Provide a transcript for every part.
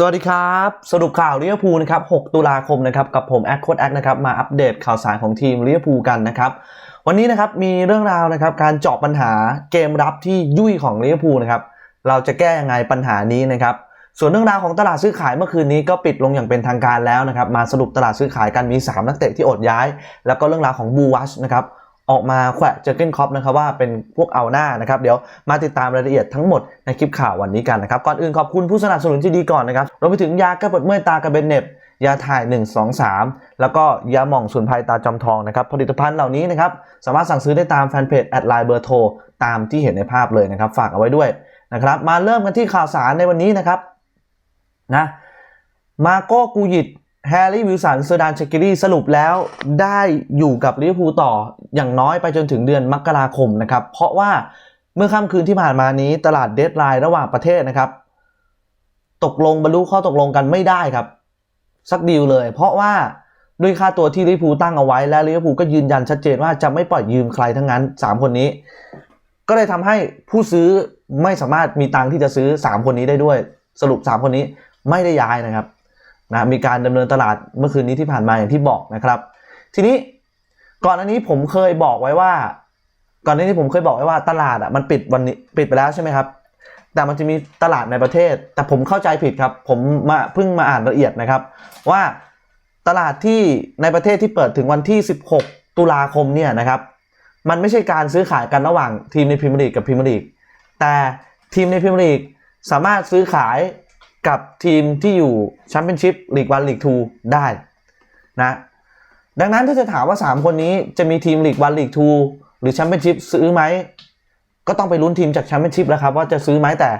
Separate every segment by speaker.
Speaker 1: สวัสดีครับ สรุปข่าวลิเวอร์พูลนะครับ 6 ตุลาคมนะครับ กับผมแอคโคดแอคนะครับ มาอัปเดตข่าวสารของทีมลิเวอร์พูลกันนะครับ วันนี้นะครับ มีเรื่องราวนะครับ การเจาะปัญหาเกมรับที่ยุ่ยของลิเวอร์พูลนะครับ เราจะแก้ยังไงปัญหานี้นะครับ ส่วนเรื่องราวของตลาดซื้อขายเมื่อคืนนี้ก็ปิดลงอย่างเป็นทางการแล้วนะครับ มาสรุปตลาดซื้อขายกันมี 3 นักเตะที่อดย้าย แล้วก็เรื่องราวของบูวัชนะครับ ออกมาแขวะเจอเกนคอปนะครับว่าเป็นพวกเอาหน้านะครับเดี๋ยวมาติดตามรายละเอียดทั้งหมดในคลิปข่าววันนี้กันนะครับก่อนอื่นขอบคุณผู้สนับสนุนที่ดีก่อนนะครับรวมไปถึงยาแก้ปวดเมื่อยตากระเบนเน็บยาถ่าย 1 2 3 แล้วก็ยาหม่องสูนไพรตาจอมทองนะครับผลิตภัณฑ์เหล่านี้นะครับสามารถสั่งซื้อได้ตามแฟนเพจแอดไลน์เบอร์โทรตามที่เห็นในภาพเลยนะครับฝากเอาไว้ด้วยนะครับมาเริ่มกันที่ข่าวสารในวันนี้นะครับนะมาโก้กูยิต แฮร์รี่วิลสันเซอร์ดานเชกิรี่สรุปแล้วได้อยู่กับลิเวอร์พูลต่ออย่างน้อยไปจนถึงเดือนมกราคมนะครับ เพราะว่าเมื่อค่ำคืนที่ผ่านมานี้ตลาดเดดไลน์ระหว่างประเทศนะครับ ตกลงบรรลุข้อตกลงกันไม่ได้ครับ สักดีลเลย เพราะว่าด้วยค่าตัวที่ลิเวอร์พูลตั้งเอาไว้และลิเวอร์พูลก็ยืนยันชัดเจนว่าจะไม่ปล่อยยืมใครทั้งนั้น 3 คนนี้ ก็เลยทำให้ผู้ซื้อไม่สามารถมีตังค์ที่จะซื้อ 3 คนนี้ได้ด้วย สรุป 3 คนนี้ไม่ได้ย้ายนะครับ นะมีการดำเนินตลาดเมื่อคืนนี้ที่ผ่านมาอย่างที่บอกนะครับ ทีนี้ก่อนอันนี้ผมเคยบอกไว้ว่า ก่อนหน้านี้ผมเคยบอกไว้ว่าตลาดอะมันปิดวันนี้ปิดไปแล้วใช่ไหมครับ แต่มันจะมีตลาดในประเทศ แต่ผมเข้าใจผิดครับ ผมมาเพิ่งมาอ่านละเอียดนะครับ ว่าตลาดที่ในประเทศที่เปิดถึงวันที่ 16 ตุลาคมเนี่ยนะครับ มันไม่ใช่การซื้อขายกันระหว่างทีมในพรีเมียร์ลีกกับพรีเมียร์ลีกแต่ทีมในพรีเมียร์ลีกสามารถซื้อขาย กับทีมที่อยู่แชมเปี้ยนชิพลีกวันลีกทูได้นะดังนั้นถ้าจะถามว่า 3 คนนี้จะมีทีมลีกวันลีกทูหรือแชมเปี้ยนชิพซื้อไหม ก็ต้องไปลุ้นทีมจากแชมเปี้ยนชิพแล้วครับ ว่าจะซื้อไหมแต่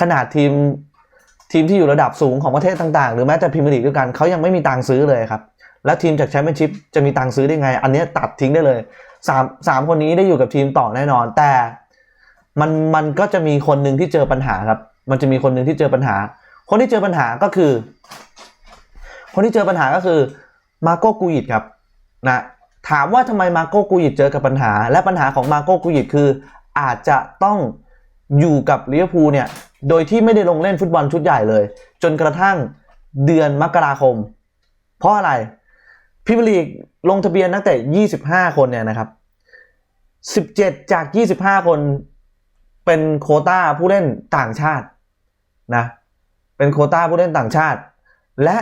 Speaker 1: ขนาดทีมทีมที่อยู่ระดับสูงของประเทศต่างๆ หรือแม้แต่พรีเมียร์ลีกด้วยกันเขายังไม่มีตังซื้อเลยครับ แล้วทีมจากแชมเปี้ยนชิพจะมีตังซื้อได้ไง อันนี้ตัดทิ้งได้เลยสามสามคนนี้ได้อยู่กับทีมต่อแน่นอน แต่มันมันก็จะมีคนหนึ่งที่เจอปัญหาครับ มันจะมีคนหนึ่งที่เจอปัญหา คนที่เจอปัญหาก็คือ คนที่เจอปัญหาก็คือมาโกกูยิตครับนะถามว่าทำไมมาโกกูยิตเจอกับปัญหา และปัญหาของมาโกกูยิตคืออาจจะต้องอยู่กับลิเวอร์พูลเนี่ย โดยที่ไม่ได้ลงเล่นฟุตบอลชุดใหญ่เลย จนกระทั่งเดือนมกราคม เพราะอะไรพิมลีกลงทะเบียนนักเตะ 25 คนเนี่ยนะครับ 17 จาก 25 คนเป็นโคต้าผู้เล่นต่างชาตินะ เป็นโคต้าผู้เล่นต่างชาติ และ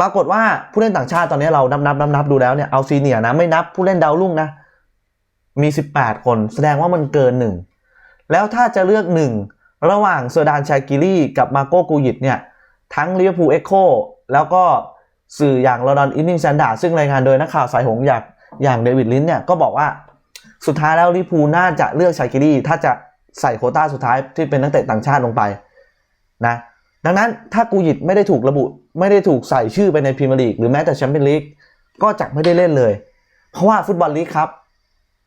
Speaker 1: ปรากฏว่าผู้เล่นต่างชาติตอนนี้เรานับนับนับนับดูแล้วเนี่ยเอาซีเนียนะไม่นับผู้เล่นดาวรุ่งนะ มี 18 คน แสดงว่ามันเกินหนึ่งแล้วถ้าจะเลือกหนึ่งระหว่างเซอร์ดานชากิลี่กับมาโกกูยิตเนี่ยทั้งลิเวอร์พูลเอ็กโคแล้วก็สื่ออย่างลอนดอนอินนิงแซนดาซึ่งรายงานโดยนักข่าวสายหงอย่างอย่างเดวิดลินเนี่ยก็บอกว่าสุดท้ายแล้วลิเวอร์พูลน่าจะเลือกชากิลี่ถ้าจะใส่โคต้าสุดท้ายที่เป็นนักเตะต่างชาติลงไป นะดังนั้นถ้ากูยิตไม่ได้ถูกระบุ ไม่ได้ถูกใส่ชื่อไปในพรีเมียร์ลีกหรือแม้แต่แชมเปี้ยนลีกก็จะไม่ได้เล่นเลย เพราะว่าฟุตบอลลีกครับ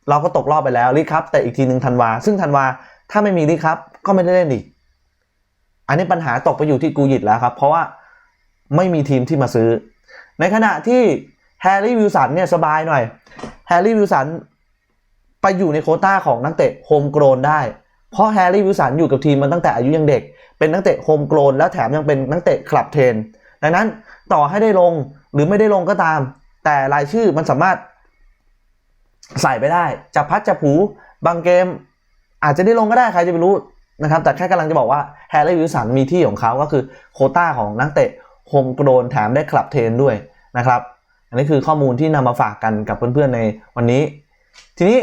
Speaker 1: เราก็ตกรอบไปแล้วลีกครับ แต่อีกทีหนึ่งธันวา ซึ่งธันวาถ้าไม่มีลีกครับ ก็ไม่ได้เล่นอีก อันนี้ปัญหาตกไปอยู่ที่กูยิตแล้วครับ เพราะว่าไม่มีทีมที่มาซื้อ ในขณะที่แฮร์รี่วิลสันเนี่ยสบายหน่อยแฮร์รี่วิลสันไปอยู่ในโคต้าของนักเตะโฮมโกรนได้ เพราะแฮร์รี่วิลสันอยู่กับทีมมันตั้งแต่อายุยังเด็ก เป็นนักเตะโฮมโกรนแล้วแถมยังเป็นนักเตะคลับเทน ดังนั้นต่อให้ได้ลงหรือไม่ได้ลงก็ตาม แต่รายชื่อมันสามารถใส่ไปได้จะพัดจะผูบางเกม อาจจะได้ลงก็ได้ใครจะไปรู้นะครับ แต่แค่กำลังจะบอกว่าแฮร์รี่วิลสันมีที่ของเขาก็คือโคต้าของนักเตะโฮมโกรนแถมได้คลับเทนด้วยนะครับ อันนี้คือข้อมูลที่นำมาฝากกันกับเพื่อนๆในวันนี้ ทีนี้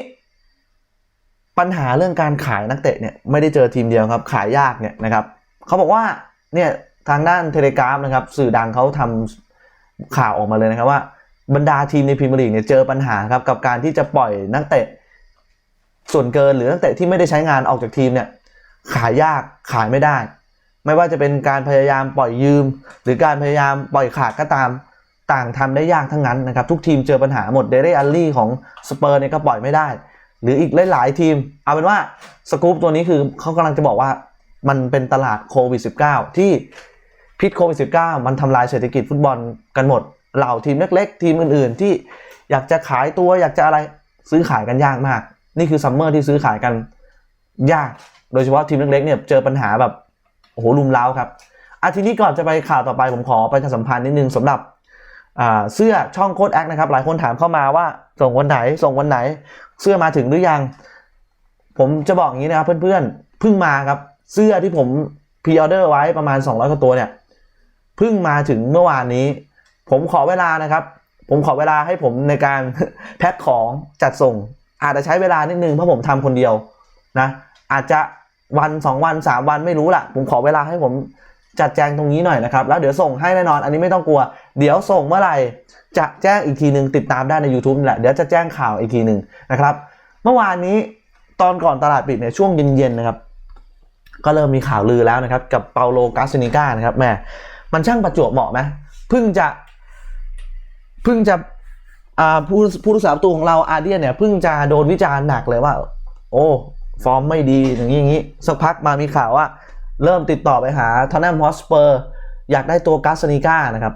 Speaker 1: ปัญหาเรื่องการขายนักเตะเนี่ยไม่ได้เจอทีมเดียวครับ ขายยากเนี่ยนะครับ เขาบอกว่าเนี่ยทางด้านเทเลกราฟนะครับ สื่อดังเขาทำข่าวออกมาเลยนะครับว่าบรรดาทีมในพรีเมียร์ลีกเนี่ยเจอปัญหาครับกับการที่จะปล่อยนักเตะส่วนเกินหรือนักเตะที่ไม่ได้ใช้งานออกจากทีมเนี่ยขายยากขายไม่ได้ ไม่ว่าจะเป็นการพยายามปล่อยยืม หรือการพยายามปล่อยขาดก็ตามต่างทำได้ยากทั้งนั้นนะครับ ทุกทีมเจอปัญหาหมดเดเรอัลลี่ของสเปอร์เนี่ยก็ปล่อยไม่ได้ หรืออีกหลาย ๆ ทีม เอาเป็นว่าสกู๊ปตัวนี้คือเขากำลังจะบอกว่า มันเป็นตลาดโควิด -19 ที่พิษโควิด -19 มันทำลายเศรษฐกิจฟุตบอลกันหมด เหล่าทีมเล็ก ๆ ทีมอื่น ๆ ที่อยากจะขายตัวอยากจะอะไรซื้อขายกันยากมาก นี่คือซัมเมอร์ที่ซื้อขายกันยาก โดยเฉพาะทีมเล็ก ๆ เนี่ยเจอปัญหาแบบโอ้โหลุมเล้าครับอาทีนี้ก่อนจะไปข่าวต่อไปผมขอประชาสัมพันธ์นิดนึงสำหรับเสื้อช่องโค้ดแอคนะครับ หลายคนถามเข้ามาว่าส่งวันไหนส่งวันไหน เสื้อมาถึงหรือยัง ผมจะบอกอย่างนี้นะครับเพื่อนๆเพิ่งมาครับ เสื้อที่ผมพรีออเดอร์ไว้ประมาณ 200กว่าตัวเนี่ยเพิ่งมาถึงเมื่อวานนี้ ผมขอเวลานะครับ ผมขอเวลาให้ผมในการแพ็คของจัดส่ง อาจจะใช้เวลานิดนึงเพราะผมทำคนเดียวนะอาจจะวันสองวันสามวันไม่รู้ละผมขอเวลาให้ผมจัดแจงตรงนี้หน่อยนะครับ แล้วเดี๋ยวส่งให้แน่นอน อันนี้ไม่ต้องกลัว เดี๋ยวส่งเมื่อไหร่จะแจ้งอีกทีหนึ่งติดตามได้ใน YouTube แหละ เดี๋ยวจะแจ้งข่าวอีกทีหนึ่งนะครับ เมื่อวานนี้ตอนก่อนตลาดปิดเนี่ยช่วงเย็นๆนะครับ ก็เริ่มมีข่าวลือแล้วนะครับ กับเปาโลกาสนิก้านะครับแม่มันช่างประจวบเหมาะไหมเพิ่งจะเพิ่งจะผู้ผู้รักษาประตูของเราอาเดียนเนี่ยเพิ่งจะโดนวิจารณ์หนักเลยว่า โอ้ฟอร์มไม่ดีอย่างนี้อย่างนี้ สักพักมามีข่าวว่า เริ่มติดต่อไปหาทอนแนมฮอสเปอร์ อยากได้ตัวกาสนิก้านะครับ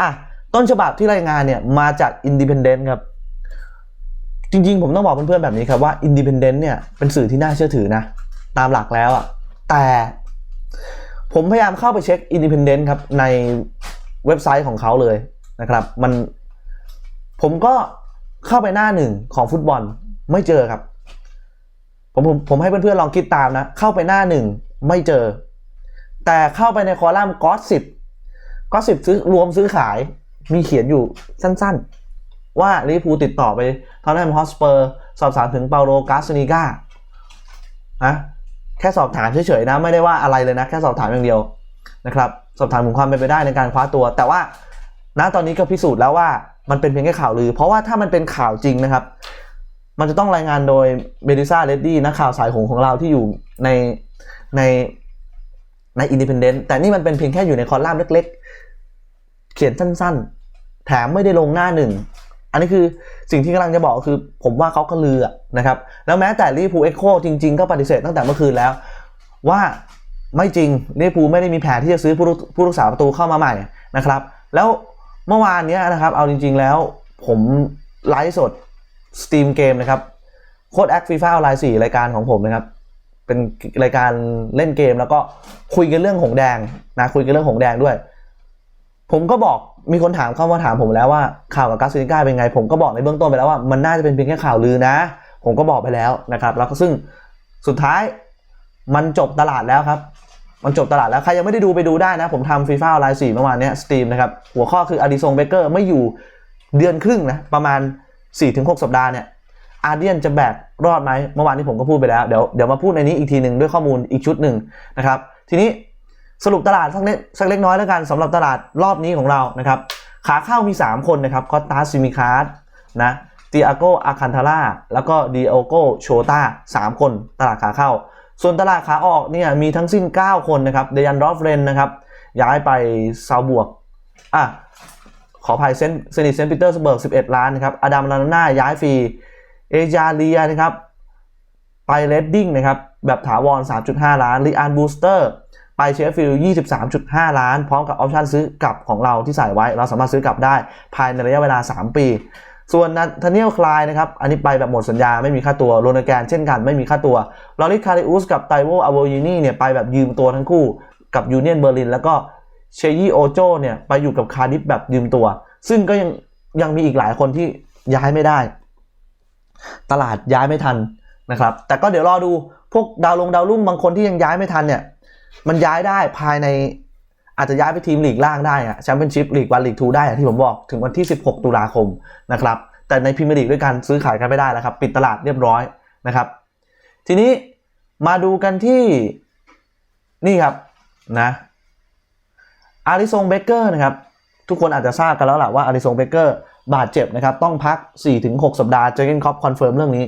Speaker 1: อะต้นฉบับที่รายงานเนี่ยมาจากอินดิเพนเดนต์ครับจริงๆ ผมต้องบอกเพื่อนๆแบบนี้ครับว่า Independent เนี่ยเป็นสื่อที่น่าเชื่อถือนะ ตามหลักแล้วอะ แต่ผมพยายามเข้าไปเช็ค Independent ครับ ในเว็บไซต์ของเขาเลยนะครับ มันผมก็เข้าไปหน้าหนึ่งของฟุตบอลไม่เจอครับ ผมผมผมให้เพื่อนๆลองคิดตามนะ เข้าไปหน้าหนึ่งไม่เจอ แต่เข้าไปในคอลัมน์ก็สิบก็สิบซื้อรวมซื้อขายมีเขียนอยู่สั้นๆ ว่าลิพูติดต่อไปทอตแนมฮอสเปอร์ สอบถามถึงเปาโลกาสเนกานะ ค่สอบถามเฉยๆนะไม่ได้ว่าอะไรเลยนะ แค่สอบถามอย่างเดียวนะครับ สอบถามถึงความเป็นไปได้ในการคว้าตัว แต่ว่าณตอนนี้ก็พิสูจน์แล้วว่ามันเป็นเพียงแค่ข่าวลือ เพราะว่าถ้ามันเป็นข่าวจริงนะครับ มันจะต้องรายงานโดยเบดิซ่าเลดดี้นักข่าวสายหงของเราที่อยู่ในในในอินดิเพนเดนต์แต่นี่มันเป็นเพียงแค่อยู่ในคอลัมน์เล็ก ๆ เขียนสั้น ๆ แถมไม่ได้ลงหน้าหนึ่ง อันนี้คือสิ่งที่กำลังจะบอกคือผมว่าเขาก็ลือนะครับ แล้วแม้แต่ลิเวอร์พูลเอ็กโคจริง ๆ ก็ปฏิเสธตั้งแต่เมื่อคืนแล้ว ว่าไม่จริงลิเวอร์พูลไม่ได้มีแผนที่จะซื้อผู้รักผู้รักษาประตูเข้ามาใหม่นะครับ แล้วเมื่อวานเนี้ยนะครับ เอาจริง ๆ แล้วผมไลฟ์สดสตรีมเกมนะครับโค้ดแอคฟีฟ่าออนไลน์สี่รายการของผมนะครับเป็นรายการเล่นเกมแล้วก็คุยกันเรื่องหงแดงนะคุยกันเรื่องหงแดงด้วย ผมก็บอกมีคนถามเข้ามาถามผมแล้วว่าข่าวกับกาซินิก้าเป็นไง ผมก็บอกในเบื้องต้นไปแล้วว่ามันน่าจะเป็นเพียงแค่ข่าวลือนะ ผมก็บอกไปแล้วนะครับ แล้วก็ซึ่งสุดท้ายมันจบตลาดแล้วครับ มันจบตลาดแล้ว ใครยังไม่ได้ดูไปดูได้นะ ผมทำฟีฟ่าออนไลน์สี่เมื่อวานนี้สตรีมนะครับ หัวข้อคืออดิซงเบเกอร์ไม่อยู่เดือนครึ่งนะ ประมาณ 4-6 สัปดาห์เนี่ยอาร์เดียนจะแบกรอดไหมเมื่อวานนี้ผมก็พูดไปแล้ว เดี๋ยวเดี๋ยวมาพูดในนี้อีกทีหนึ่งด้วยข้อมูลอีกชุดหนึ่งนะครับ ทีนี้ สรุปตลาดสักเล็กสักเล็กน้อยแล้วกันสำหรับตลาดรอบนี้ของเรานะครับ ขาเข้ามี 3 คนนะครับก็ตาซิมิคาร์ดนะติอาโกอาคันทาร่าแล้วก็ดิโอโกโชตา3คนตลาดขาเข้า ส่วนตลาดขาออกเนี่ยมีทั้งสิ้น 9 คนนะครับเดยันดอฟเรนนะครับย้ายไปซาวบวกอะขออภัยเซนเซนิตเซนต์ปีเตอร์สเบิร์ก11 ล้านนะครับอดัมลานาน่าย้ายฟรีเอจาเลียนะครับไปเรดดิ้งนะครับแบบถาวร 3.5 ล้านลีอานบูสเตอร์ ไปเชฟฟิลด์23.5 ล้าน พร้อมกับออปชันซื้อกลับของเราที่ใส่ไว้ เราสามารถซื้อกลับได้ภายในระยะเวลา 3 ปี ส่วนนัทเนียลคลายนะครับ อันนี้ไปแบบหมดสัญญาไม่มีค่าตัวโรนแกนเช่นกันไม่มีค่าตัวลอริคาริอุสกับไตโวอโวยินีเนี่ยไปแบบยืมตัวทั้งคู่กับยูเนียนเบอร์ลินแล้วก็เชยี่โอโจเนี่ยไปอยู่กับคาร์ดิฟแบบยืมตัว ซึ่งก็ยังยังมีอีกหลายคนที่ย้ายไม่ได้ ตลาดย้ายไม่ทันนะครับ แต่ก็เดี๋ยวรอดูพวกดาวลงดาวรุ่งบางคนที่ยังย้ายไม่ทันเนี่ย มันย้ายได้ภายในอาจจะย้ายไปทีมลีกล่างได้อะแชมเปี้ยนชิพลีกวันลีกทูได้อะที่ผมบอกถึงวันที่ 16 ตุลาคมนะครับแต่ในพรีเมียร์ลีกด้วยกันซื้อขายกันไม่ได้แล้วครับ ปิดตลาดเรียบร้อยนะครับ ทีนี้มาดูกันที่นี่ครับนะอาริซงเบเกอร์นะครับ ทุกคนอาจจะทราบกันแล้วแหละว่าอาริซงเบเกอร์บาดเจ็บนะครับ ต้องพัก 4-6 สัปดาห์เจเกนคอปคอนเฟิร์มเรื่องนี้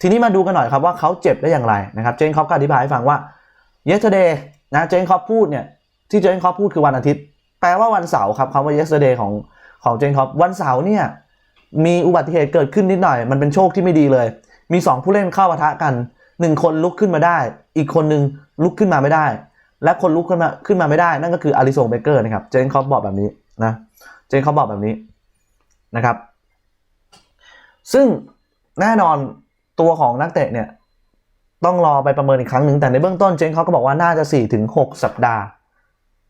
Speaker 1: ทีนี้มาดูกันหน่อยครับว่าเขาเจ็บได้อย่างไรนะครับ เจนคอปก็อธิบายให้ฟังว่า yesterday นะเจนคอปพูดเนี่ยที่เจนคอปพูดคือวันอาทิตย์ แปลว่าวันเสาร์ครับคำว่า yesterday ของของเจนคอปวันเสาร์เนี่ยมีอุบัติเหตุเกิดขึ้นนิดหน่อย มันเป็นโชคที่ไม่ดีเลย มี 2 ผู้เล่นเข้าปะทะกัน 1 คนลุกขึ้นมาได้ อีกคนนึงลุกขึ้นมาไม่ได้ และคนลุกขึ้นมาขึ้นมาไม่ได้ นั่นก็คืออาริซงเบเกอร์นะครับเจนคอปบอกแบบนี้นะเจนคอปบอกแบบนี้นะครับ ซึ่งแน่นอนตัวของนักเตะเนี่ย ต้องรอไปประเมินอีกครั้งหนึ่งแต่ในเบื้องต้นเจนเขาก็บอกว่าน่าจะ 4-6 สัปดาห์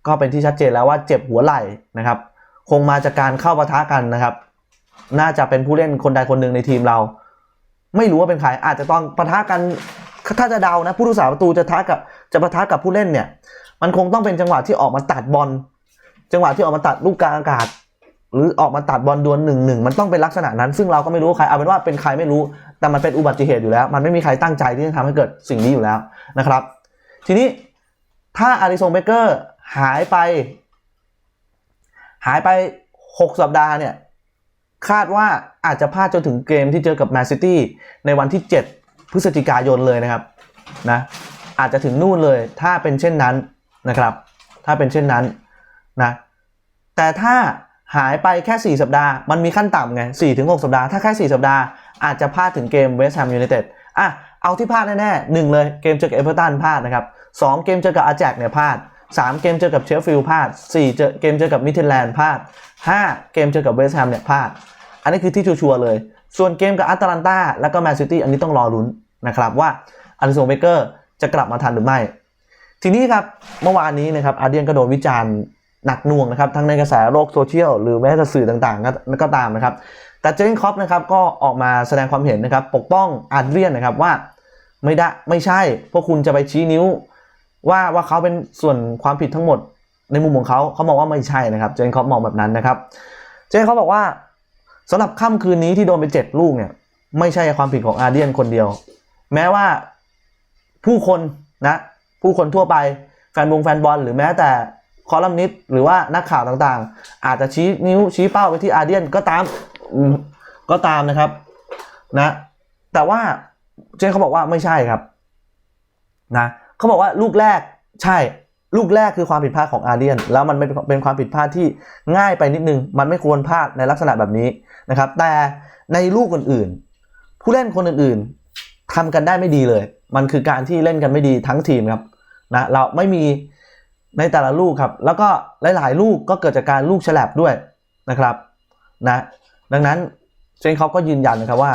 Speaker 1: ก็เป็นที่ชัดเจนแล้วว่าเจ็บหัวไหล่นะครับ คงมาจากการเข้าปะทะกันนะครับ น่าจะเป็นผู้เล่นคนใดคนหนึ่งในทีมเรา ไม่รู้ว่าเป็นใครอาจจะต้องปะทะกันถ้าจะเดานะผู้รักษาประตูจะท้ากับจะปะทะกับผู้เล่นเนี่ย มันคงต้องเป็นจังหวะที่ออกมาตัดบอลจังหวะที่ออกมาตัดลูกกลางอากาศ หรือออกมาตัดบอลดวลหนึ่งหนึ่งมันต้องเป็นลักษณะนั้น ซึ่งเราก็ไม่รู้ใครเอาเป็นว่าเป็นใครไม่รู้ แต่มันเป็นอุบัติเหตุอยู่แล้ว มันไม่มีใครตั้งใจที่จะทำให้เกิดสิ่งนี้อยู่แล้วนะครับ ทีนี้ถ้าอาริซงเบเกอร์หายไป หายไป6สัปดาห์เนี่ย คาดว่าอาจจะพลาดจนถึงเกมที่เจอกับแมนซิตี้ในวันที่ 7 พฤศจิกายนเลยนะครับนะอาจจะถึงนู่นเลยถ้าเป็นเช่นนั้นนะครับ ถ้าเป็นเช่นนั้นนะแต่ถ้า หายไปแค่ 4 สัปดาห์ มันมีขั้นต่ำไง4ถึง6สัปดาห์ ถ้าแค่ 4 สัปดาห์ อาจจะพลาดถึงเกมเวสต์แฮมยูไนเต็ดอะ เอาที่พลาดแน่ๆหนึ่งเลยเกมเจอกับเอเวอร์ตันพลาดนะครับสองเกมเจอกับอาแจกเนี่ยพลาดสามเกมเจอกับเชฟฟิลด์พลาดสี่เจอเกมเจอกับมิดเทลแลนด์พลาดห้าเกมเจอกับเวสต์แฮมเนี่ยพลาด อันนี้คือที่ชัวร์เลย ส่วนเกมกับอัตแลนตาแล้วก็แมนซิตี้อันนี้ต้องรอลุ้นนะครับว่าอาริโซเบเกอร์จะกลับมาทันหรือไม่ ทีนี้ครับเมื่อวานนี้นะครับอาร์เดียนก็โดนวิจารณ์ หนักหน่วงนะครับ ทั้งในกระแสโลกโซเชียลหรือแม้แต่สื่อต่างๆก็ก็ตามนะครับ แต่เจนคอปนะครับก็ออกมาแสดงความเห็นนะครับ ปกป้องอาร์เดียนนะครับว่าไม่ได้ไม่ใช่ พวกคุณจะไปชี้นิ้ว ว่าว่าเขาเป็นส่วนความผิดทั้งหมด ในมุมของเขาเขามองว่าไม่ใช่นะครับ เจนคอปมองแบบนั้นนะครับ เจนเขาบอกว่าสำหรับค่ำคืนนี้ที่โดนไปเจ็ดลูกเนี่ย ไม่ใช่ความผิดของอาร์เดียนคนเดียว แม้ว่าผู้คนนะ ผู้คนทั่วไปแฟนบงแฟนบอลหรือแม้แต่ คอลัมนิสต์หรือว่านักข่าวต่างๆ อาจจะชี้นิ้วชี้เป้าไปที่อาเดียนก็ตามก็ตามนะครับนะแต่ว่าเจนเขาบอกว่าไม่ใช่ครับนะเขาบอกว่าลูกแรกใช่ลูกแรกคือความผิดพลาดของอาเดียน แล้วมันเป็นเป็นความผิดพลาดที่ง่ายไปนิดนึง มันไม่ควรพลาดในลักษณะแบบนี้นะครับ แต่ในลูกอื่นๆ ผู้เล่นคนอื่นๆทำกันได้ไม่ดีเลย มันคือการที่เล่นกันไม่ดีทั้งทีมครับนะเราไม่มี ในแต่ละลูกครับ แล้วก็หลาย ๆ ลูกก็เกิดจากการลูกฉลับด้วยนะครับนะดังนั้นเชนเขาก็ยืนยันนะครับว่า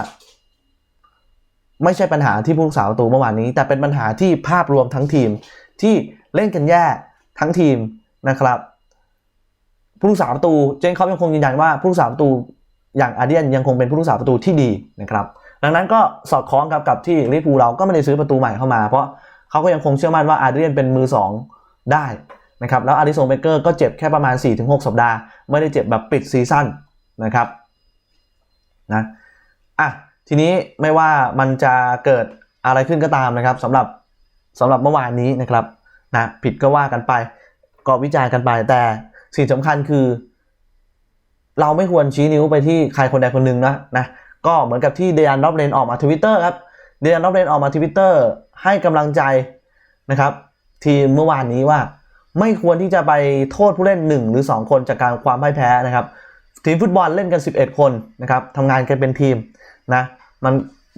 Speaker 1: ไม่ใช่ปัญหาที่ผู้รักษาประตูเมื่อวานนี้ แต่เป็นปัญหาที่ภาพรวมทั้งทีมที่เล่นกันแย่ทั้งทีมนะครับ ผู้รักษาประตูเจนเขายังคงยืนยันว่าผู้รักษาประตูอย่างอาเดียนยังคงเป็นผู้รักษาประตูที่ดีนะครับดังนั้นก็สอดคล้องกับกับที่ลิเวอร์พูลเราก็ไม่ได้ซื้อประตูใหม่เข้ามา เพราะเขาก็ยังคงเชื่อมั่นว่าอาเดียนเป็นมือสอง ได้นะครับแล้วอาริโซเบเกอร์ก็เจ็บแค่ประมาณ 4-6 สัปดาห์ ไม่ได้เจ็บแบบปิดซีซั่นนะครับนะอะทีนี้ไม่ว่ามันจะเกิดอะไรขึ้นก็ตามนะครับสำหรับสำหรับเมื่อวานนี้นะครับนะผิดก็ว่ากันไปก็วิจารณ์กันไป แต่สิ่งสำคัญคือ เราไม่ควรชี้นิ้วไปที่ใครคนใดคนหนึ่งนะนะก็เหมือนกับที่เดียนรอบเลนออกมาทวิตเตอร์ครับเดียนรอบเลนออกมาทวิตเตอร์ให้กำลังใจนะครับ ทีมเมื่อวานนี้ว่า ไม่ควรที่จะไปโทษผู้เล่น 1 หรือ 2 คนจากการความพ่ายแพ้นะครับ ทีมฟุตบอลเล่นกัน 11 คนนะครับทำงานกันเป็นทีมนะมัน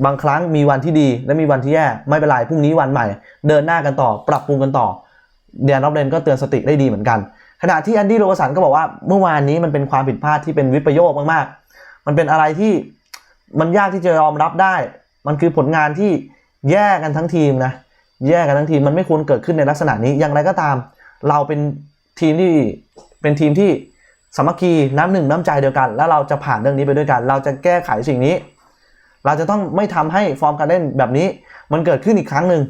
Speaker 1: บางครั้งมีวันที่ดีและมีวันที่แย่ไม่เป็นไรพรุ่งนี้วันใหม่ เดินหน้ากันต่อ ปรับปรุงกันต่อเดียนรอบเลนก็เตือนสติได้ดีเหมือนกัน ขณะที่แอนดี้โรสันก็บอกว่าเมื่อวานนี้มันเป็นความผิดพลาดที่เป็นวิปโยคมากๆ มันเป็นอะไรที่มันยากที่จะยอมรับได้ มันคือผลงานที่แย่กันทั้งทีมนะ แย่กันทั้งทีมมันไม่ควรเกิดขึ้นในลักษณะนี้อย่างไรก็ตาม เราเป็นทีมที่เป็นทีมที่สามัคคีน้ำหนึ่งน้ำใจเดียวกัน แล้วเราจะผ่านเรื่องนี้ไปด้วยกัน เราจะแก้ไขสิ่งนี้ เราจะต้องไม่ทำให้ฟอร์มการเล่นแบบนี้ มันเกิดขึ้นอีกครั้งหนึ่ง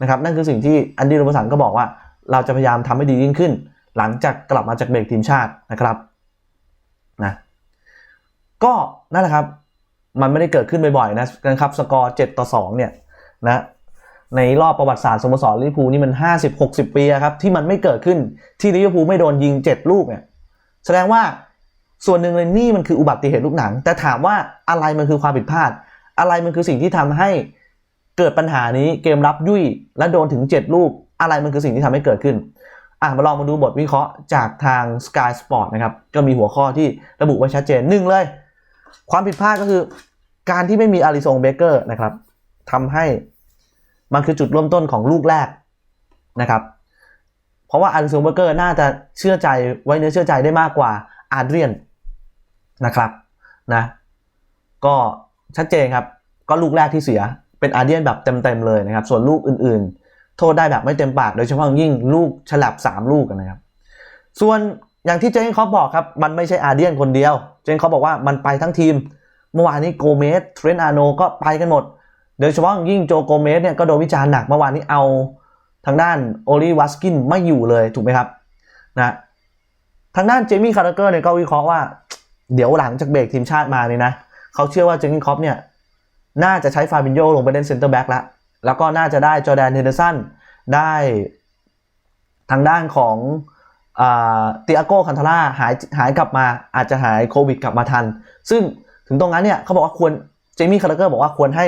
Speaker 1: นะครับนั่นคือสิ่งที่อันดี้โรบสันก็บอกว่า เราจะพยายามทำให้ดียิ่งขึ้น หลังจากกลับมาจากเบรกทีมชาตินะครับนะก็นั่นแหละครับ มันไม่ได้เกิดขึ้นบ่อยๆนะนะครับสกอร์7ต่อ2เนี่ยนะ ในรอบประวัติศาสตร์สโมสรลิเวอร์พูลนี่มัน 50-60 ปีครับ ที่มันไม่เกิดขึ้นที่ลิเวอร์พูลไม่โดนยิง 7 ลูกเนี่ยแสดงว่าส่วนหนึ่งเลยนี่มันคืออุบัติเหตุลูกหนัง แต่ถามว่าอะไรมันคือความผิดพลาด อะไรมันคือสิ่งที่ทำให้เกิดปัญหานี้เกมรับยุ่ยและโดนถึง 7 ลูก อะไรมันคือสิ่งที่ทำให้เกิดขึ้นอะมาลองมาดูบทวิเคราะห์จากทาง Sky Sport นะครับ ก็มีหัวข้อที่ระบุไว้ชัดเจนหนึ่งเลย ความผิดพลาดก็คือ การที่ไม่มีอาริซงเบเกอร์นะครับทำให้ มันคือจุดเริ่มต้นของลูกแรกนะครับ เพราะว่าอาริซงเบอร์เกอร์น่าจะเชื่อใจไว้เนื้อเชื่อใจได้มากกว่าอาเดรียนนะครับนะก็ชัดเจนครับ ก็ลูกแรกที่เสียเป็นอาเดียนแบบเต็มๆเลยนะครับ ส่วนลูกอื่นๆ โทษได้แบบไม่เต็มปาก โดยเฉพาะยิ่งลูกฉลับ 3 ลูกนะครับ ส่วนอย่างที่เจนคอปบอกครับ มันไม่ใช่อาเดียนคนเดียว เจนคอปบอกว่ามันไปทั้งทีม เมื่อวานนี้โกเมสเทรนอาโนก็ไปกันหมด โดยเฉพาะยิ่งโจโกเมสเนี่ยก็โดนวิจารณ์หนักเมื่อวานนี้เอาทางด้านโอลิวัสกินไม่อยู่เลยถูกไหมครับนะทางด้านเจมี่คาร์เกอร์เนี่ยก็วิเคราะห์ว่า เดี๋ยวหลังจากเบรกทีมชาติมาเนี่ยนะเขาเชื่อว่าเจนคอปเนี่ยน่าจะใช้ฟาบินโยลงไปเล่นเซนเตอร์แบ็กแล้วแล้วก็น่าจะได้จอแดนเฮนเดอร์สันได้ทางด้านของเตียโก้คันทาร่าหายหายกลับมาอาจจะหายโควิดกลับมาทัน ซึ่งถึงตรงนั้นเนี่ยเขาบอกว่าควรเจมี่คาร์เกอร์บอกว่าควรให้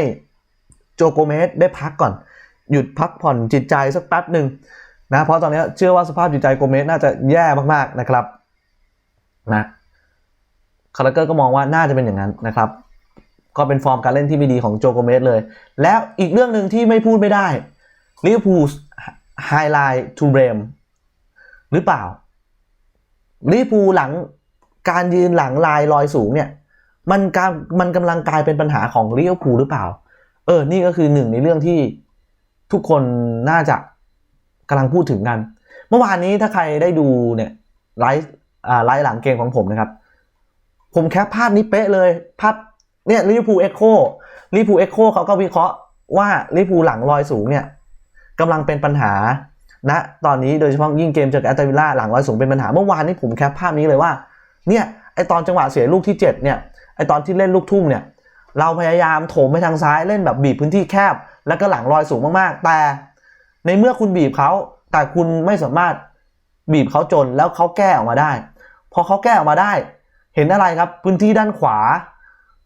Speaker 1: โจโกเมสได้พักก่อน หยุดพักผ่อนจิตใจสักแป๊บหนึ่งนะเพราะตอนนี้เชื่อว่าสภาพจิตใจโกเมสน่าจะแย่มากๆนะครับนะคาร์เกอร์ก็มองว่าน่าจะเป็นอย่างนั้นนะครับ ก็เป็นฟอร์มการเล่นที่ไม่ดีของโจโกเมสเลย แล้วอีกเรื่องหนึ่งที่ไม่พูดไม่ได้ลิเวอร์พูลไฮไลท์ทูเบรมหรือเปล่าลิเวอร์พูลหลังการยืนหลังลายลอยสูงเนี่ย มันการมันกำลังกลายเป็นปัญหาของลิเวอร์พูลหรือเปล่า ออ นี่ก็คือหนึ่งในเรื่องที่ทุกคนน่าจะกำลังพูดถึงกัน เมื่อวานนี้ถ้าใครได้ดูเนี่ยไลฟ์อ่าไลฟ์หลังเกมของผมนะครับ ผมแคปภาพนี้เป๊ะเลย ภาพเนี่ยลิเวอร์พูลเอ็กโคลิเวอร์พูลเอ็กโคเขาก็วิเคราะห์ว่าลิเวอร์พูลหลังลอยสูงเนี่ยกำลังเป็นปัญหาณนะตอนนี้โดยเฉพาะยิ่งเกมเจอกับแอตตาวิลล่าหลังลอยสูงเป็นปัญหาเมื่อวานนี้ผมแคปภาพนี้เลยว่าเนี่ยไอตอนจังหวะเสียลูกที่ 7 เนี่ยไอตอนที่เล่นลูกทุ่มเนี่ย เราพยายามโถมไปทางซ้ายเล่นแบบบีบพื้นที่แคบ แล้วก็หลังลอยสูงมากๆ แต่ในเมื่อคุณบีบเขาแต่คุณไม่สามารถบีบเขาจนแล้วเขาแก้ออกมาได้ พอเขาแก้ออกมาได้ เห็นอะไรครับพื้นที่ด้านขวา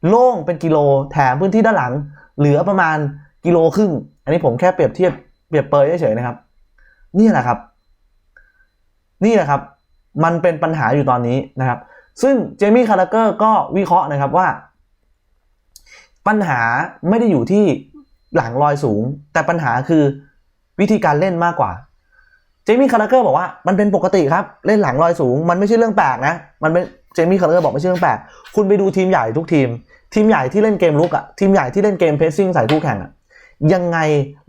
Speaker 1: โล่งเป็นกิโลแถมพื้นที่ด้านหลัง เหลือประมาณกิโลครึ่ง อันนี้ผมแค่เปรียบเทียบเปรียบเปรยเฉยๆนะครับ นี่แหละครับ นี่แหละครับ มันเป็นปัญหาอยู่ตอนนี้นะครับ ซึ่งเจมี่คาร์เกอร์ก็วิเคราะห์นะครับว่า ปัญหาไม่ได้อยู่ที่หลังลอยสูง แต่ปัญหาคือวิธีการเล่นมากกว่า เจมี่คาร์เกอร์บอกว่ามันเป็นปกติครับเล่นหลังลอยสูง มันไม่ใช่เรื่องแปลกนะมันเป็นเจมี่คาร์เกอร์บอกไม่ใช่เรื่องแปลกคุณไปดูทีมใหญ่ทุกทีม ทีมใหญ่ที่เล่นเกมลุกอะทีมใหญ่ที่เล่นเกมเพสซิ่งใส่คู่แข่งอะยังไง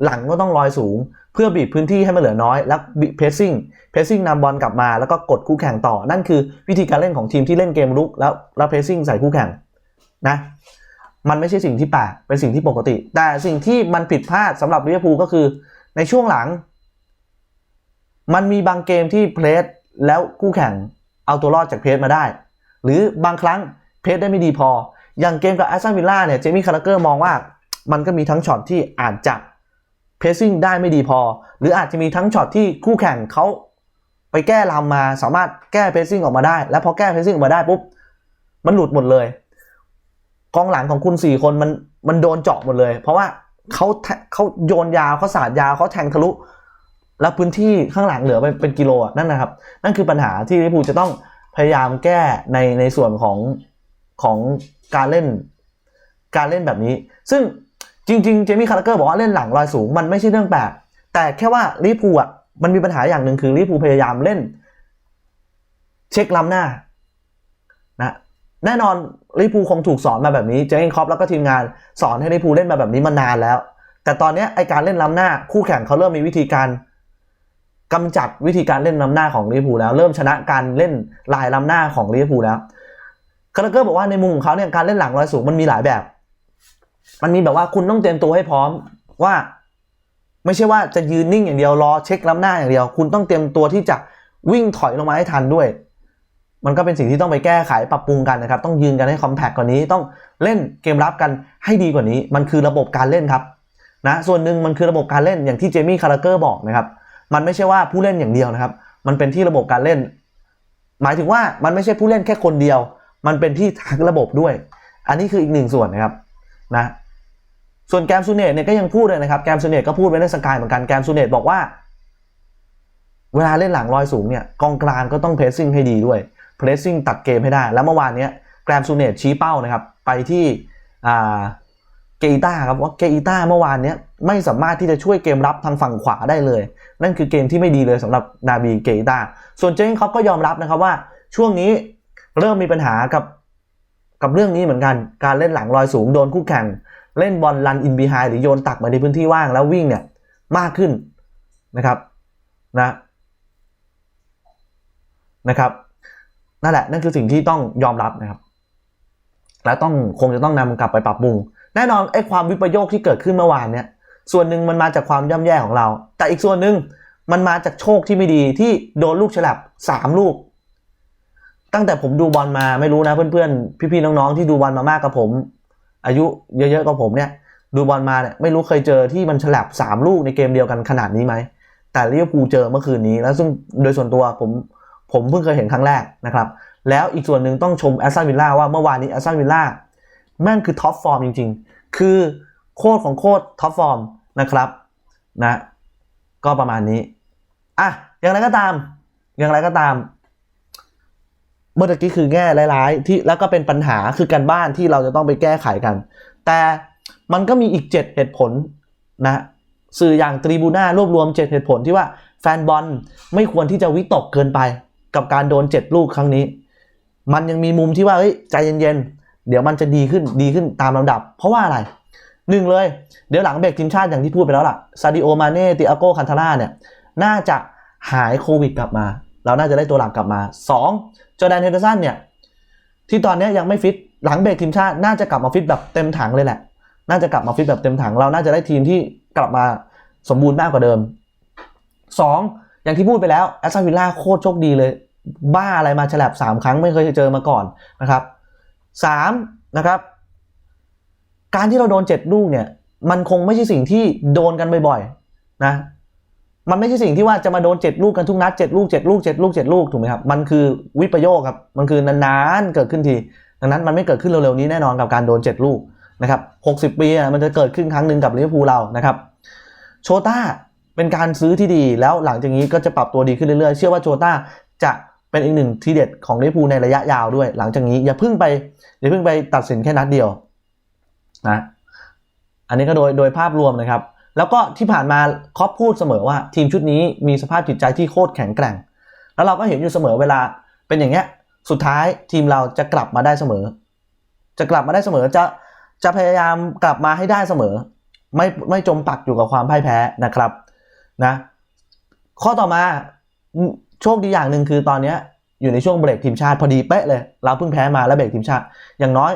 Speaker 1: หลังก็ต้องลอยสูง เพื่อบีบพื้นที่ให้มันเหลือน้อย แล้วเพสซิ่งเพสซิ่งนำบอลกลับมาแล้วก็กดคู่แข่งต่อ นั่นคือวิธีการเล่นของทีมที่เล่นเกมลุกแล้วแล้วเพสซิ่งใส่คู่แข่งนะ มันไม่ใช่สิ่งที่แปลกเป็นสิ่งที่ปกติ แต่สิ่งที่มันผิดพลาดสำหรับลิเวอร์พูลก็คือ ในช่วงหลัง มันมีบางเกมที่เพลสแล้วคู่แข่งเอาตัวรอดจากเพลสมาได้ หรือบางครั้งเพลสได้ไม่ดีพอ อย่างเกมกับแอสตันวิลล่าเนี่ยเจมี่คาร์เกอร์มองว่ามันก็มีทั้งช็อตที่อาจจะเพสซิ่งได้ไม่ดีพอ หรืออาจจะมีทั้งช็อตที่คู่แข่งเขาไปแก้ลำมาสามารถแก้เพสซิ่งออกมาได้ แล้วพอแก้เพสซิ่งออกมาได้ปุ๊บมันหลุดหมดเลย กองหลังของคุณสี่คนมันมันโดนเจาะหมดเลย เพราะว่าเขาเขาโยนยาวเขาสาดยาวเขาแทงทะลุ แล้วพื้นที่ข้างหลังเหลือไปเป็นกิโลนั่นนะครับ นั่นคือปัญหาที่ลิเวอร์พูลจะต้องพยายามแก้ในในส่วนของของการเล่น การเล่นแบบนี้ ซึ่งจริง ๆ เจมี่คาร์เกอร์บอกว่าเล่นหลังลอยสูงมันไม่ใช่เรื่องแปลกแต่แค่ว่าลิเวอร์พูลอะมันมีปัญหาอย่างหนึ่งคือลิเวอร์พูลพยายามเล่น เช็คล้ำหน้านะ แน่นอนลิเวอร์พูลคงถูกสอนมาแบบนี้ เจนคอปแล้วก็ทีมงานสอนให้ลิเวอร์พูลเล่นมาแบบนี้มานานแล้ว แต่ตอนนี้ไอการเล่นล้ำหน้า คู่แข่งเขาเริ่มมีวิธีการกำจัดวิธีการเล่นล้ำหน้าของลิเวอร์พูลแล้ว เริ่มชนะการเล่นลายล้ำหน้าของลิเวอร์พูลแล้วคาร์เกอร์บอกว่าในมุมของเขาเนี่ยการเล่นหลังลอยสูงมันมีหลายแบบ มันมีแบบว่าคุณต้องเตรียมตัวให้พร้อมว่า ไม่ใช่ว่าจะยืนนิ่งอย่างเดียวรอเช็คล้ำหน้าอย่างเดียว คุณต้องเตรียมตัวที่จะวิ่งถอยลงมาให้ทันด้วย มันก็เป็นสิ่งที่ต้องไปแก้ไขปรับปรุงกันนะครับ ต้องยืนกันให้คอมแพคกว่านี้ ต้องเล่นเกมรับกันให้ดีกว่านี้ มันคือระบบการเล่นครับนะส่วนหนึ่งมันคือระบบการเล่นอย่างที่เจมี่คาร์เกอร์บอกนะครับมันไม่ใช่ว่าผู้เล่นอย่างเดียวนะครับ มันเป็นที่ระบบการเล่น หมายถึงว่ามันไม่ใช่ผู้เล่นแค่คนเดียว มันเป็นที่ทั้งระบบด้วย อันนี้คืออีกหนึ่งส่วนนะครับนะส่วนแกมซูเนตเนี่ยก็ยังพูดเลยนะครับแกมซูเนตก็พูดไว้ในสกายเหมือนกันแกมซูเนตบอกว่า เวลาเล่นหลังลอยสูงเนี่ยกองกลางก็ต้องเพรสซิ่งให้ดีด้วย เพรสซิ่งตัดเกมให้ได้ แล้วเมื่อวานนี้แกรมซูเนตชี้เป้านะครับ ไปที่เกอิต้าครับว่าเกอิต้าเมื่อวานนี้ไม่สามารถที่จะช่วยเกมรับทางฝั่งขวาได้เลย นั่นคือเกมที่ไม่ดีเลยสำหรับนาบีเกอิต้าส่วนเจนคอปก็ยอมรับนะครับว่าช่วงนี้เริ่มมีปัญหากับกับเรื่องนี้เหมือนกัน การเล่นหลังลอยสูงโดนคู่แข่ง เล่นบอลลันอินบีไฮหรือโยนตักมาในพื้นที่ว่างแล้ววิ่งเนี่ยมากขึ้นนะครับนะนะครับ นั่นแหละนั่นคือสิ่งที่ต้องยอมรับนะครับ และต้องคงจะต้องนำกลับไปปรับปรุง แน่นอนไอ้ความวิปโยคที่เกิดขึ้นเมื่อวานเนี่ยส่วนหนึ่งมันมาจากความย่ำแย่ของเรา แต่อีกส่วนหนึ่งมันมาจากโชคที่ไม่ดีที่โดนลูกฉลับสามลูก ตั้งแต่ผมดูบอลมาไม่รู้นะเพื่อนๆ พี่ๆน้องๆที่ดูบอลมามากกับผม อายุเยอะๆกว่าผมเนี่ย ดูบอลมาเนี่ยไม่รู้เคยเจอที่มันฉลับสามลูกในเกมเดียวกันขนาดนี้ไหมแต่ลิเวอร์พูลเจอเมื่อคืนนี้แล้วซึ่งโดยส่วนตัวผม ผมเพิ่งเคยเห็นครั้งแรกนะครับ แล้วอีกส่วนหนึ่งต้องชมแอสตันวิลล่าว่าเมื่อวานนี้แอสตันวิลล่าแม่งคือท็อปฟอร์มจริง ๆ คือโคตรของโคตรท็อปฟอร์มนะครับนะ ก็ประมาณนี้อะอย่างไรก็ตาม อย่างไรก็ตาม เมื่อกี้คือแง่ร้ายๆที่แล้วก็เป็นปัญหาคือการบ้านที่เราจะต้องไปแก้ไขกัน แต่มันก็มีอีก 7 เหตุผลนะสื่ออย่างตรีบูน่ารวบรวม 7 เหตุผลที่ว่าแฟนบอลไม่ควรที่จะวิตกเกินไป กับการโดน7ลูกครั้งนี้ มันยังมีมุมที่ว่าเฮ้ยใจเย็นๆ เดี๋ยวมันจะดีขึ้นดีขึ้นตามลำดับ เพราะว่าอะไรหนึ่งเลย เดี๋ยวหลังเบรกทีมชาติอย่างที่พูดไปแล้วล่ะซาดิโอมาเน่ติอาโกคันทาร่าเนี่ย น่าจะหายโควิดกลับมา เราน่าจะได้ตัวหลักกลับมา 2. จอแดนเฮนเดอร์สันเนี่ย ที่ตอนนี้ยังไม่ฟิตหลังเบรกทีมชาติน่าจะกลับมาฟิตแบบเต็มถังเลยแหละ น่าจะกลับมาฟิตแบบเต็มถัง เราน่าจะได้ทีมที่กลับมาสมบูรณ์มากกว่าเดิม 2. อย่างที่พูดไปแล้วแอสตันวิลล่าโคตรโชคดีเลย บ้าอะไรมาฉลับสามครั้งไม่เคยเจอมาก่อนนะครับสามนะครับ การที่เราโดนเจ็ดลูกเนี่ย มันคงไม่ใช่สิ่งที่โดนกันบ่อยๆนะมันไม่ใช่สิ่งที่ว่าจะมาโดนเจ็ดลูกกันทุกนัดเจ็ดลูกเจ็ดลูกเจ็ดลูกเจ็ดลูกถูกไหมครับ มันคือวิปโยคครับ มันคือนานๆเกิดขึ้นที ดังนั้นมันไม่เกิดขึ้นเร็วๆนี้แน่นอนกับการโดนเจ็ดลูกนะครับหกสิบปีมันจะเกิดขึ้นครั้งหนึ่งกับลิเวอร์พูลเรานะครับ โชต้า เป็นการซื้อที่ดีแล้วหลังจากนี้ก็จะปรับตัวดีขึ้นเรื่อยๆ เชื่อว่าโชต้าจะเป็นอีกหนึ่งทีเด็ดของลิเวอร์พูลในระยะยาวด้วย หลังจากนี้อย่าเพิ่งไปอย่าเพิ่งไปตัดสินแค่นัดเดียวนะอันนี้ก็โดยโดยภาพรวมนะครับ แล้วก็ที่ผ่านมาคอปพูดเสมอว่าทีมชุดนี้มีสภาพจิตใจที่โคตรแข็งแกร่ง แล้วเราก็เห็นอยู่เสมอเวลาเป็นอย่างเงี้ยสุดท้ายทีมเราจะกลับมาได้เสมอ จะกลับมาได้เสมอจะจะพยายามกลับมาให้ได้เสมอ ไม่ไม่จมปักอยู่กับความพ่ายแพ้นะครับ นะ ข้อต่อมาโชคดีอย่างหนึ่งคือตอนนี้อยู่ในช่วงเบรกทีมชาติพอดีเป๊ะเลย เราเพิ่งแพ้มาแล้วเบรกทีมชาติ อย่างน้อย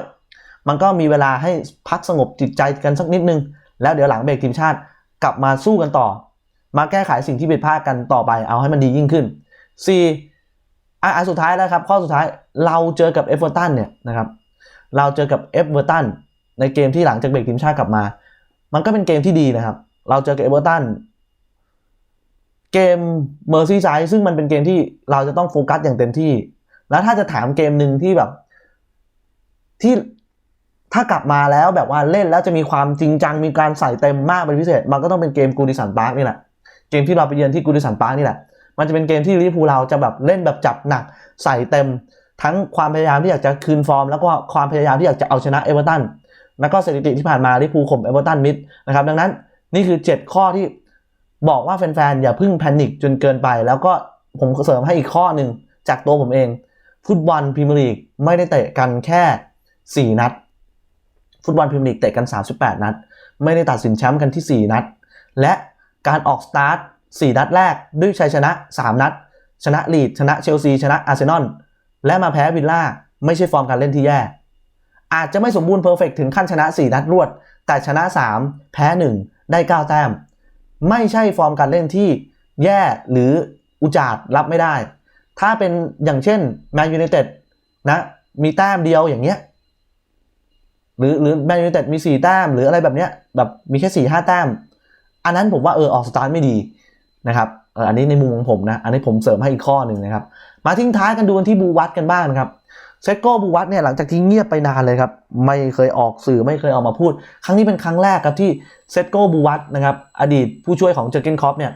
Speaker 1: มันก็มีเวลาให้พักสงบจิตใจกันสักนิดนึง แล้วเดี๋ยวหลังเบรกทีมชาติกลับมาสู้กันต่อ มาแก้ไขสิ่งที่ผิดพลาดกันต่อไปเอาให้มันดียิ่งขึ้น 4. อะอันสุดท้ายแล้วครับ ข้อสุดท้ายเราเจอกับเอฟเวอร์ตันเนี่ยนะครับเราเจอกับเอฟเวอร์ตันในเกมที่หลังจากเบรกทีมชาติกลับมา มันก็เป็นเกมที่ดีนะครับ เราเจอกับเอฟเวอร์ตัน เกมเมอร์ซี่ไซด์ซึ่งมันเป็นเกมที่เราจะต้องโฟกัสอย่างเต็มที่ แล้วถ้าจะถามเกมหนึ่งที่แบบ ที่ถ้ากลับมาแล้วแบบว่าเล่นแล้วจะมีความจริงจังมีการใส่เต็มมากเป็นพิเศษ มันก็ต้องเป็นเกมกูดิสันพาร์คนี่แหละเกมที่เราไปเยือนที่กูดิสันพาร์คนี่แหละมันจะเป็นเกมที่ลิเวอร์พูลเราจะแบบเล่นแบบจับหนักใส่เต็ม ทั้งความพยายามที่อยากจะคืนฟอร์ม แล้วก็ความพยายามที่อยากจะเอาชนะเอเวอร์ตันแล้วก็สถิติที่ผ่านมาลิเวอร์พูลข่มเอเวอร์ตันมิดนะครับดังนั้นนี่คือ 7 ข้อที่ บอกว่าแฟนๆ อย่าพิ่งแพนิคจนเกินไป แล้วก็ผมเสริมให้อีกข้อหนึ่งจากตัวผมเอง ฟุตบอลพรีเมียร์ลีกไม่ได้เตะกันแค่ 4 นัด ฟุตบอลพรีเมียร์ลีกเตะกัน 38 นัด ไม่ได้ตัดสินแชมป์กันที่ 4 นัด และการออกสตาร์ท 4 นัดแรกด้วยชัยชนะ 3 นัด ชนะลีดชนะเชลซีชนะอาร์เซนอลและมาแพ้วิลล่าไม่ใช่ฟอร์มการเล่นที่แย่ อาจจะไม่สมบูรณ์เพอร์เฟกถึงขั้นชนะ 4 นัดรวด แต่ชนะ 3 แพ้ 1 ได้ 9 แต้ม ไม่ใช่ฟอร์มการเล่นที่แย่หรืออุจาดรับไม่ได้ ถ้าเป็นอย่างเช่นแมนยูไนเต็ดนะ มีแต้มเดียวอย่างเงี้ย หรือหรือแมนยูไนเต็ดมี4แต้มหรืออะไรแบบเนี้ยแบบมีแค่4 5แต้ม อันนั้นผมว่าเออออกสตาร์ทไม่ดีนะครับอออันนี้ในมุมของผมนะ อันนี้ผมเสริมให้อีกข้อหนึ่งนะครับ มาทิ้งท้ายกันดูกันที่บูวัตกันบ้างนะครับ เซโก้บูวัตเนี่ยหลังจากที่เงียบไปนานเลยครับ ไม่เคยออกสื่อไม่เคยออกมาพูด ครั้งนี้เป็นครั้งแรกครับที่เซโก้บูวัตนะครับอดีตผู้ช่วยของเจอร์เกนคอปเนี่ย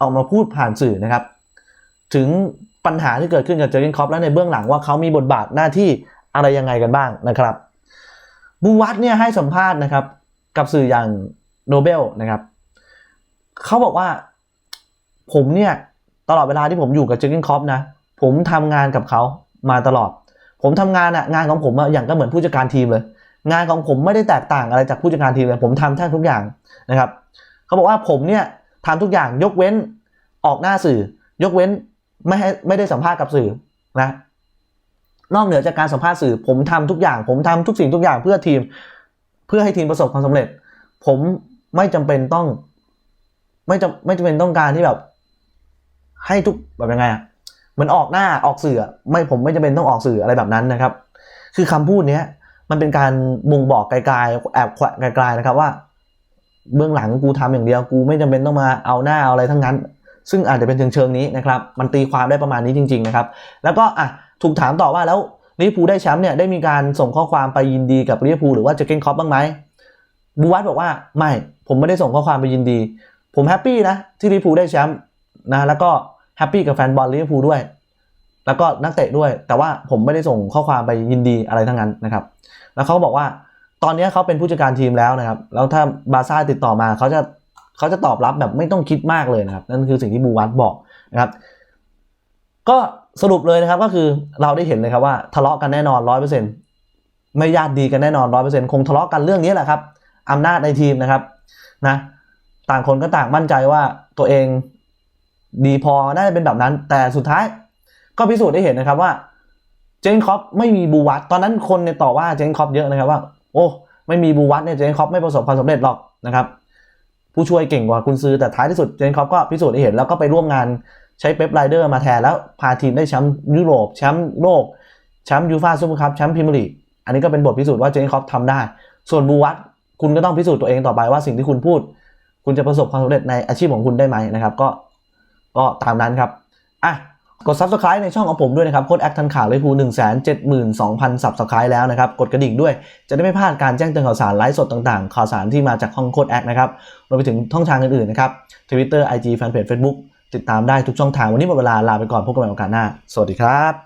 Speaker 1: ออกมาพูดผ่านสื่อนะครับ ถึงปัญหาที่เกิดขึ้นกับเจอร์เกนคอปและในเบื้องหลังว่าเขามีบทบาทหน้าที่อะไรยังไงกันบ้างนะครับบูวัตเนี่ยให้สัมภาษณ์นะครับกับสื่ออย่างโนเบลนะครับเขาบอกว่าผมเนี่ยตลอดเวลาที่ผมอยู่กับเจอร์เกนคอปนะผมทำงานกับเขามาตลอด ผมทำงานอะงานของผมอะอย่างก็เหมือนผู้จัดการทีมเลย งานของผมไม่ได้แตกต่างอะไรจากผู้จัดการทีมเลยผมทำแทบทุกอย่างนะครับเขาบอกว่าผมเนี่ยทำทุกอย่างยกเว้นออกหน้าสื่อ ยกเว้นไม่ให้ไม่ได้สัมภาษณ์กับสื่อนะนอกเหนือจากการสัมภาษณ์สื่อ ผมทำทุกอย่าง ผมทำทุกสิ่งทุกอย่างเพื่อทีม เพื่อให้ทีมประสบความสำเร็จ ผมไม่จำเป็นต้อง ไม่จำไม่จำเป็นต้องการที่แบบ ให้ทุกแบบยังไงอะ มือนออกหน้าออกสื่อไม่ผมไม่จำเป็นต้องออกสื่ออะไรแบบนั้นนะครับ คือคำพูดเนี้ยมันเป็นการบ่งบอกไกลๆแอบแขวะไกลๆนะครับว่า เบื้องหลังกูทำอย่างเดียวกูไม่จำเป็นต้องมาเอาหน้าเอาอะไรทั้งนั้น ซึ่งอาจจะเป็นเชิงเชิงนี้นะครับ มันตีความได้ประมาณนี้จริง ๆนะครับ แล้วก็อะถูกถามต่อว่าแล้วลิเวอร์พูลได้แชมป์เนี่ยได้มีการส่งข้อความไปยินดีกับลิเวอร์พูลหรือว่าเจอร์เกนคอปบ้างไหมบูวัตบอกว่าไม่ผมไม่ได้ส่งข้อความไปยินดี ผมแฮปปี้นะที่ลิเวอร์พูลได้แชมป์นะแล้วก็ แฮปปี้กับแฟนบอลลิเวอร์พูลด้วย แล้วก็นักเตะด้วย แต่ว่าผมไม่ได้ส่งข้อความไปยินดีอะไรทั้งนั้นนะครับ แล้วเขาก็บอกว่าตอนนี้เขาเป็นผู้จัดการทีมแล้วนะครับ แล้วถ้าบาซ่าติดต่อมาเขาจะเขาจะตอบรับแบบไม่ต้องคิดมากเลยนะครับ นั่นคือสิ่งที่บูวัตบอกนะครับ ก็สรุปเลยนะครับก็คือเราได้เห็นเลยครับว่าทะเลาะกันแน่นอนร้อยเปอร์เซ็นต์ไม่ญาติดีกันแน่นอนร้อยเปอร์เซ็นต์คงทะเลาะกันเรื่องนี้แหละครับอำนาจในทีมนะครับนะต่างคนก็ต่างมั่นใจว่าตัวเอง ดีพอน่าจะเป็นแบบนั้น แต่สุดท้ายก็พิสูจน์ได้เห็นนะครับว่า เจนคอปไม่มีบูวัตตอนนั้นคนเนี่ยต่อว่าเจนคอปเยอะนะครับว่า โอ้ไม่มีบูวัตเนี่ยเจนคอปไม่ประสบความสำเร็จหรอกนะครับผู้ช่วยเก่งกว่าคุณซื้อแต่ท้ายที่สุดเจนคอปก็พิสูจน์ได้เห็นแล้วก็ไปร่วมงานใช้เป๊ปไรเดอร์มาแทนแล้วพาทีมได้แชมป์ยุโรปแชมป์โลกแชมป์ยูฟ่าซูเปอร์คัพแชมป์พรีเมียร์ลีกอันนี้ก็เป็นบทพิสูจน์ว่าเจนคอปทำได้ ส่วนบูวัตคุณก็ต้องพิสูจน์ตัวเองต่อไปว่าสิ่งที่คุณพูด คุณจะประสบความสำเร็จในอาชีพของคุณได้ไหมนะครับ ก็ ก็ตามนั้นครับอะกด subscribe ในช่องของผมด้วยนะครับโค้ดแอคทันข่าวเลยพู1 7 2 0 0 0 subscribe แล้วนะครับ กดกระดิ่งด้วยจะได้ไม่พลาดการแจ้งเตือนข่าวสารไลฟ์สดต่างๆ ข่าวสารที่มาจากห้องโค้ดแอคนะครับรวมไปถึงช่องทางอื่นๆนะครับ Twitter IG Fanpage Facebook ติดตามได้ทุกช่องทางวันนี้หมดเวลาลาไปก่อนพบกันใหม่โอกาสหน้า สวัสดีครับ